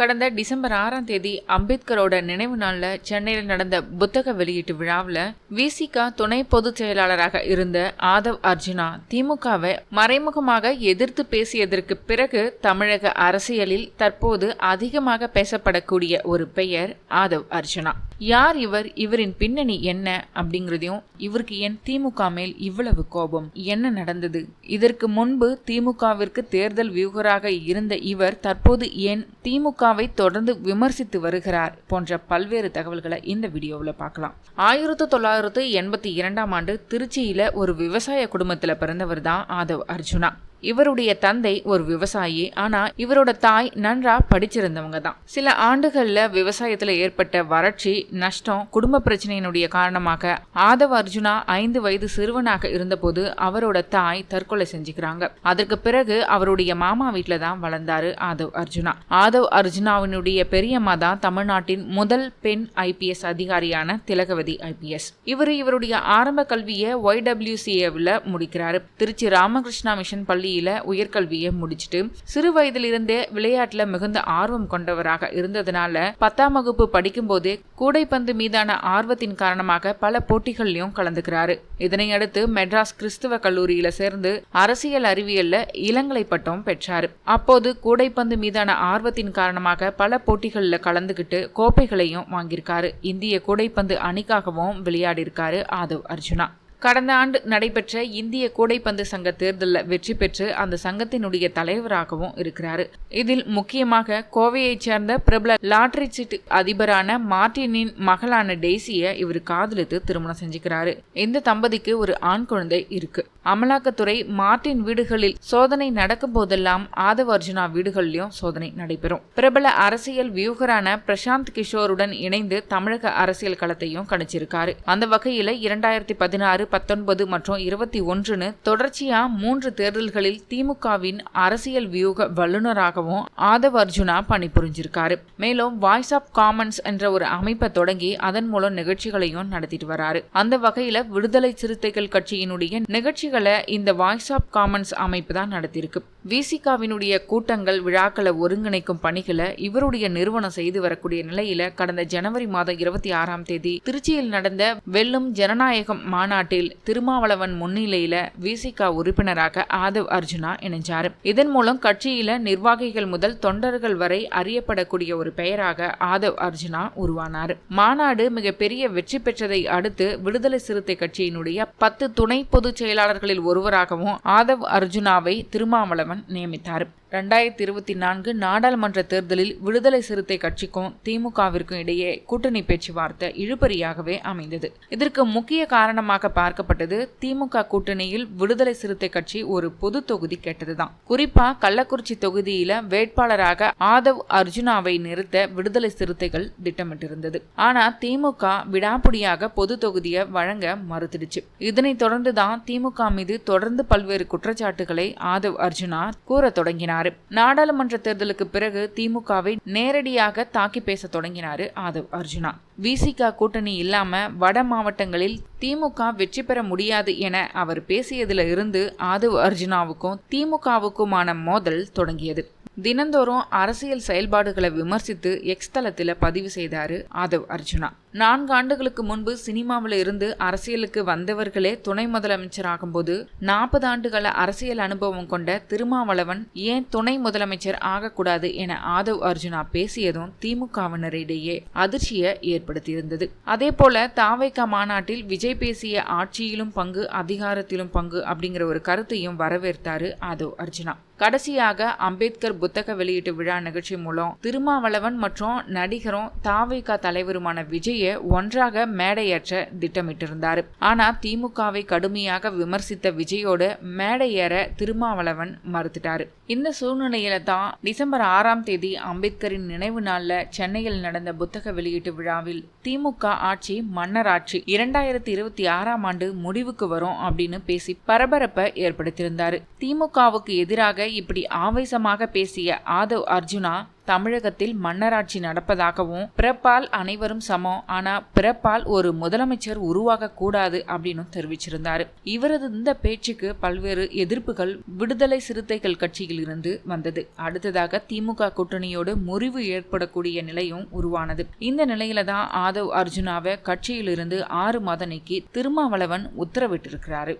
கடந்த டிசம்பர் ஆறாம் தேதி அம்பேத்கரோட நினைவு நாளில் சென்னையில் நடந்த புத்தக வெளியீட்டு விழாவில் விசிகா துணை பொதுச் செயலாளராக இருந்த ஆதவ் அர்ஜுனா திமுகவை மறைமுகமாக எதிர்த்து பேசியதற்கு பிறகு தமிழக அரசியலில் தற்போது அதிகமாக பேசப்படக்கூடிய ஒரு பெயர் ஆதவ் அர்ஜுனா. யார் இவர்? இவரின் பின்னணி என்ன? அப்படிங்கிறதையும் இவருக்கு ஏன் திமுக மேல் இவ்வளவு கோபம்? என்ன நடந்தது? இதற்கு முன்பு திமுகவிற்கு தேர்தல் வியூகராக இருந்த இவர் தற்போது ஏன் திமுகவை தொடர்ந்து விமர்சித்து வருகிறார் போன்ற பல்வேறு தகவல்களை இந்த வீடியோவில் பார்க்கலாம். ஆயிரத்தி தொள்ளாயிரத்து எண்பத்தி இரண்டாம் ஆண்டு திருச்சியில ஒரு விவசாய குடும்பத்தில் பிறந்தவர் தான் ஆதவ் அர்ஜுனா. இவருடைய தந்தை ஒரு விவசாயி ஆனா இவரோட தாய் நன்றா படிச்சிருந்தவங்க தான் சில ஆண்டுகள்ல விவசாயத்துல ஏற்பட்ட வறட்சி நஷ்டம் குடும்ப பிரச்சனையினுடைய காரணமாக ஆதவ அர்ஜுனா ஐந்து வயது சிறுவனாக இருந்தபோது அவரோட தாய் தற்கொலை செஞ்சுக்கிறாங்க. அதற்கு பிறகு அவருடைய மாமா வீட்டுல தான் வளர்ந்தாரு ஆதவ் அர்ஜுனா. ஆதவ் அர்ஜுனாவினுடைய பெரியம்மா தான் தமிழ்நாட்டின் முதல் பெண் ஐபிஎஸ் அதிகாரியான திலகவதி ஐபிஎஸ் இவர் இவருடைய ஆரம்ப கல்வியை ஒய்டபிள்யூசிஏவில் முடிக்கிறாரு. திருச்சி ராமகிருஷ்ணா மிஷன் பள்ளி கல்வியில் உயர்கல்வியை முடிச்சுட்டு சிறு வயதிலிருந்தே விளையாட்டுல மிகுந்த ஆர்வம் கொண்டவராக இருந்ததுனால பத்தாம் வகுப்பு படிக்கும் போதே கூடைப்பந்து மீதான ஆர்வத்தின் காரணமாக பல போட்டிகள்லையும் கலந்துக்கிறாரு. இதனை அடுத்து மெட்ராஸ் கிறிஸ்துவ கல்லூரியில சேர்ந்து அரசியல் அறிவியல்ல இளங்கலை பட்டம் பெற்றார். அப்போது கூடைப்பந்து மீதான ஆர்வத்தின் காரணமாக பல போட்டிகளில் கலந்துகிட்டு கோப்பைகளையும் வாங்கியிருக்காரு. இந்திய கூடைப்பந்து அணிக்காகவும் விளையாடியிருக்காரு ஆதவ் அர்ஜுனா. கடந்த ஆண்டு நடைபெற்ற இந்திய கூடைப்பந்து சங்க தேர்தலில் வெற்றி பெற்று அந்த சங்கத்தினுடைய தலைவராகவும் இருக்கிறாரு. இதில் முக்கியமாக கோவையைச் சேர்ந்த பிரபல லாட்டரி சீட்டு அதிபரான மார்டினின் மகளான டெய்ஸியை இவர் காதலித்து திருமணம் செஞ்சுக்கிறாரு. இந்த தம்பதிக்கு ஒரு ஆண் குழந்தை இருக்கு. அமலாக்கத்துறை மார்டின் வீடுகளில் சோதனை நடக்கும் போதெல்லாம் ஆதவ அர்ஜுனா வீடுகளிலும் சோதனை நடைபெறும். பிரபல அரசியல் வியூகரான பிரசாந்த் கிஷோருடன் இணைந்து தமிழக அரசியல் களத்தையும் கணிச்சிருக்காரு. அந்த வகையில இரண்டாயிரத்தி பதினாறு பத்தொன்பது மற்றும் இருபத்தி ஒன்றுன்னு தொடர்ச்சியா மூன்று தேர்தல்களில் திமுகவின் அரசியல் வியூக வல்லுநராகவும் ஆதவ் அர்ஜுனா பணிபுரிஞ்சிருக்காரு. மேலும் வாய்ஸ் ஆஃப் காமன்ஸ் என்ற ஒரு அமைப்பை தொடங்கி அதன் மூலம் நிகழ்ச்சிகளையும் நடத்திட்டு வராரு. அந்த வகையில விடுதலை சிறுத்தைகள் கட்சியினுடைய நிகழ்ச்சிகளை இந்த வாய்ஸ் ஆஃப் காமன்ஸ் அமைப்பு தான் நடத்தியிருக்கு. விசிகாவினுடைய கூட்டங்கள் விழாக்களை ஒருங்கிணைக்கும் பணிகளை இவருடைய நிறுவனம் செய்து வரக்கூடிய நிலையில கடந்த ஜனவரி மாதம் இருபத்தி ஆறாம் தேதி திருச்சியில் நடந்த வெல்லும் ஜனநாயகம் மாநாட்டில் தேர்தலில் திருமாவளவன் முன்னிலையில விசிகா உறுப்பினராக ஆதவ் அர்ஜுனா இணைஞ்சார். இதன் மூலம் கட்சியில நிர்வாகிகள் முதல் தொண்டர்கள் வரை அறியப்படக்கூடிய ஒரு பெயராக ஆதவ் அர்ஜுனா உருவானார். மாநாடு மிகப்பெரிய வெற்றி பெற்றதை அடுத்து விடுதலை சிறுத்தை கட்சியினுடைய பத்து துணை பொதுச் செயலாளர்களில் ஒருவராகவும் ஆதவ் அர்ஜுனாவை திருமாவளவன் நியமித்தார். ரெண்டாயிரத்தி இருபத்தி நான்கு நாடாளுமன்ற தேர்தலில் விடுதலை சிறுத்தை கட்சிக்கும் திமுகவிற்கும் இடையே கூட்டணி பேச்சுவார்த்தை இழுபறியாகவே அமைந்தது. இதற்கு முக்கிய காரணமாக பார்க்கப்பட்டது திமுக கூட்டணியில் விடுதலை சிறுத்தை கட்சி ஒரு பொது தொகுதி கேட்டதுதான். குறிப்பா கள்ளக்குறிச்சி தொகுதியில வேட்பாளராக ஆதவ் அர்ஜுனாவை நிறுத்த விடுதலை சிறுத்தைகள் திட்டமிட்டிருந்தது. ஆனா திமுக விடாப்புடியாக பொது தொகுதியை வழங்க மறுத்துடுச்சு. இதனைத் தொடர்ந்துதான் திமுக மீது தொடர்ந்து பல்வேறு குற்றச்சாட்டுகளை ஆதவ் அர்ஜுனா கூற தொடங்கினார். தொடங்கினாரு நாடாளுமன்ற தேர்தலுக்கு பிறகு திமுகவை நேரடியாக தாக்கி பேச தொடங்கினாரு ஆதவ் அர்ஜுனா. விசிகா கூட்டணி இல்லாம வட மாவட்டங்களில் திமுக வெற்றி பெற முடியாது என அவர் பேசியதுல இருந்து ஆதவ் அர்ஜுனாவுக்கும் திமுகவுக்குமான மோதல் தொடங்கியது. தினந்தோறும் அரசியல் செயல்பாடுகளை விமர்சித்து எக்ஸ் தளத்தில் பதிவு செய்தாரு ஆதவ் அர்ஜுனா. நான்கு ஆண்டுகளுக்கு முன்பு சினிமாவில் இருந்து அரசியலுக்கு வந்தவர்களே துணை முதலமைச்சர் ஆகும்போது நாற்பது ஆண்டுகள அரசியல் அனுபவம் கொண்ட திருமாவளவன் ஏன் துணை முதலமைச்சர் ஆகக்கூடாது என ஆதவ் அர்ஜுனா பேசியதும் திமுகவினரிடையே அதிர்ச்சியை ஏற்படுத்தியிருந்தது. அதே போல தாவைக்கா மாநாட்டில் விஜய் பேசிய ஆட்சியிலும் பங்கு அதிகாரத்திலும் பங்கு அப்படிங்கிற ஒரு கருத்தையும் வரவேற்றாரு ஆதவ் அர்ஜுனா. கடைசியாக அம்பேத்கர் புத்தக வெளியீட்டு விழா நிகழ்ச்சி மூலம் திருமாவளவன் மற்றும் நடிகரும் தாவைக்கா தலைவருமான விஜய் ஒன்றாக மேடையேற்ற திட்டமிட்டிருந்தார். ஆனா திமுகவை கடுமையாக விமர்சித்த விஜயோடு மேடையேற திருமாவளவன் மறுத்துட்டாரு. இந்த சூழ்நிலையில தான் டிசம்பர் ஆறாம் தேதி அம்பேத்கரின் நினைவு நாள்ல சென்னையில் நடந்த புத்தக வெளியீட்டு விழாவில் திமுக ஆட்சி மன்னராட்சி இரண்டாயிரத்தி இருபத்தி ஆறாம் ஆண்டு முடிவுக்கு வரும் அப்படின்னு பேசி பரபரப்பை ஏற்படுத்தியிருந்தாரு. திமுகவுக்கு எதிராக இப்படி ஆவேசமாக பேசிய ஆதவ் அர்ஜுனா தமிழகத்தில் மன்னராட்சி நடப்பதாகவும் பிறப்பால் அனைவரும் சமம் ஆனா பிறப்பால் ஒரு முதலமைச்சர் உருவாக கூடாது அப்படின்னு தெரிவிச்சிருந்தாரு. இவரது இந்த பேச்சுக்கு பல்வேறு எதிர்ப்புகள் விடுதலை சிறுத்தைகள் கட்சியில் இருந்து வந்தது. அடுத்ததாக திமுக கூட்டணியோடு முறிவு ஏற்படக்கூடிய நிலையும் உருவானது. இந்த நிலையில தான் ஆதவ் அர்ஜுனாவை கட்சியிலிருந்து ஆறு மாத நீக்கி திருமாவளவன் உத்தரவிட்டிருக்கிறாரு.